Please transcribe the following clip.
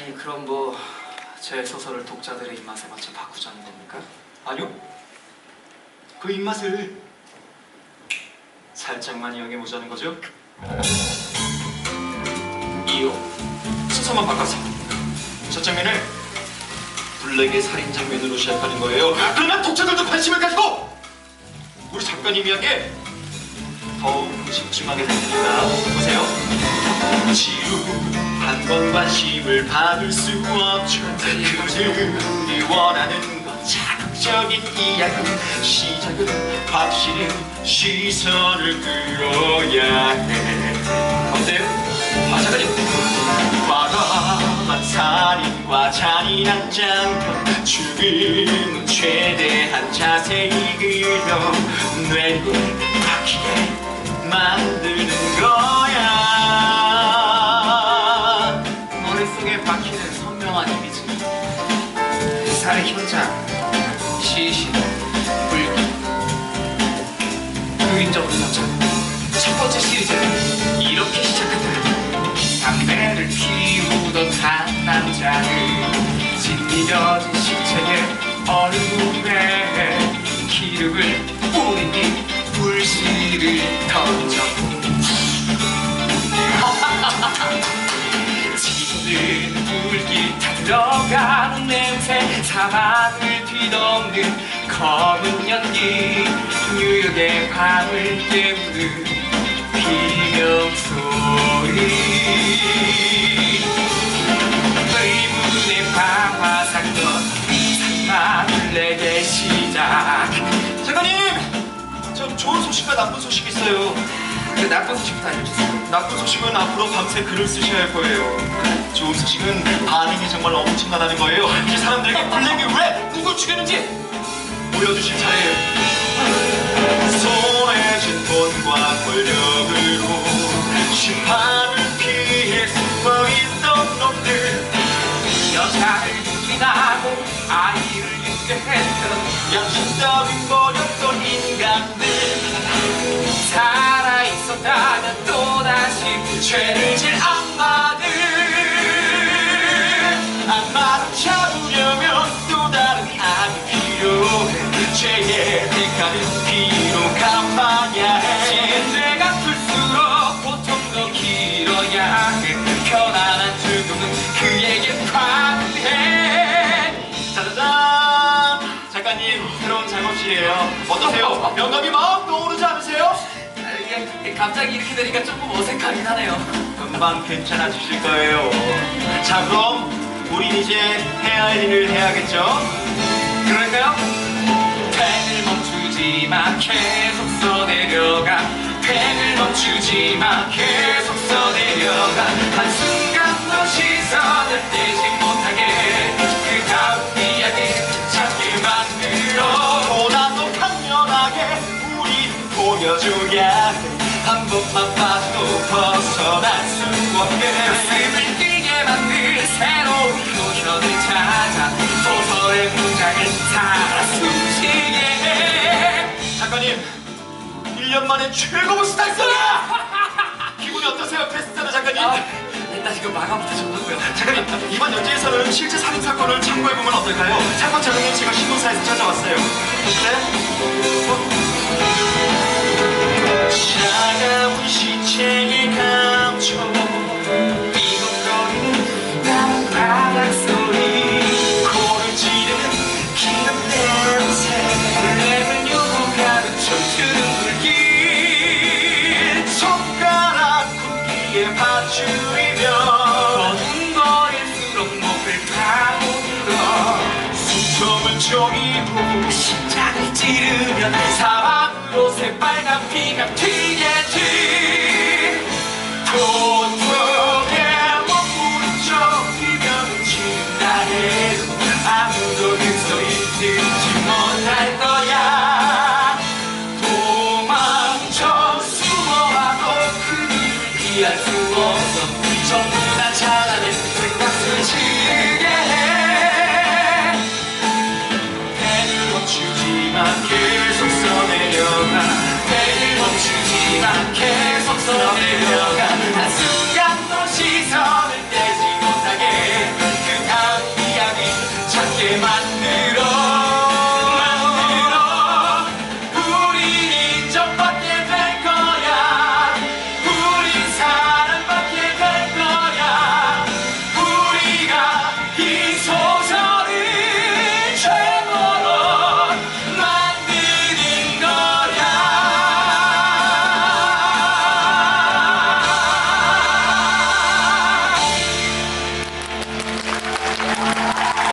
아니 그럼 뭐 제 소설을 독자들의 입맛에 맞춰 바꾸자는 겁니까? 아니요. 그 입맛을 살짝만 이용해 보자는 거죠. 이요. 순서만 바꿔서 첫 장면을 블랙의 살인 장면으로 시작하는 거예요. 그러면 독자들도 관심을 가지고 우리 작가님 이야기에 더욱 집중하게 됩니다. 보세요. 지루 한번 관심을 받을 수 없죠. 그들이 원하는 건 자극적인 이야기. 시작은 확실히 시선을 끌어야 해. 어때요? 아, 작가님. 과감한 살인과 잔인한 장면 죽음은 최대한 자세히 그려 뇌에 박히게 만 의인적으로 꽂혀 첫 번째 시리즈는 이렇게 시작한다. 담배를 피우던 한 남자는 짓이겨진 시체의 얼굴에 기름을 뿌린 뒤 불씨를 던졌고 지는 불길 타 들어가는 냄새 사막을 뒤덮는 검은 연기 뉴욕의 밤을 깨우는 비명 소리. 의문의 방화 사건 사막을 내게 시작. 작가님! 저 좋은 소식과 나쁜 소식이 있어요. 그 나쁜 소식부터 알려주세요. 나쁜 소식은 앞으로 밤새 글을 쓰셔야 할 거예요. 좋은 소식은 반응이 정말 엄청나다는 거예요. 이 사람들에게 블랙이 왜 누굴 죽였는지 보여주실 차례예요. 손에 쥔 돈과 권력으로 심판을 피해 숨어 있던 놈들. 여자를 부인하고 아이를 유괴했던 양심 따윈 버렸던 인간들. 살아있었다면 또다시 죄를 어떠세요? 영감이 막 떠오르지 않으세요? 아, 이게 갑자기 이렇게 되니까 조금 어색하긴 하네요 금방 괜찮아지실 거예요 자 그럼 우린 이제 해야 할 일을 해야겠죠? 그럴까요? 펜을 멈추지 마 계속 써내려가 펜을 멈추지 마 계속 써내려가 가슴을 뛰게 만들 새로운 노션을 찾아 소설의 문장을 살아 숨쉬게 해 작가님 1년 만에 최고 스타였어요 기분이 어떠세요 베스트셀러 작가님? 아, 일단 이거 마감부터 적는고요 작가님 이번 연재에서는 실제 살인 사건을 참고해보면 어떨까요? 사건 자료는 제가 신문사에서 찾아왔어요 보실래요? 차가운 시체의 숨통을 조이고 심장을 찌르면 사막으로 새빨간 피가 튀겠지. 저 비명을 친다 해도 아무도 그 소리 듣지 못할 거야. 도망쳐 숨어와도 그 일을 피할 수 없어 계속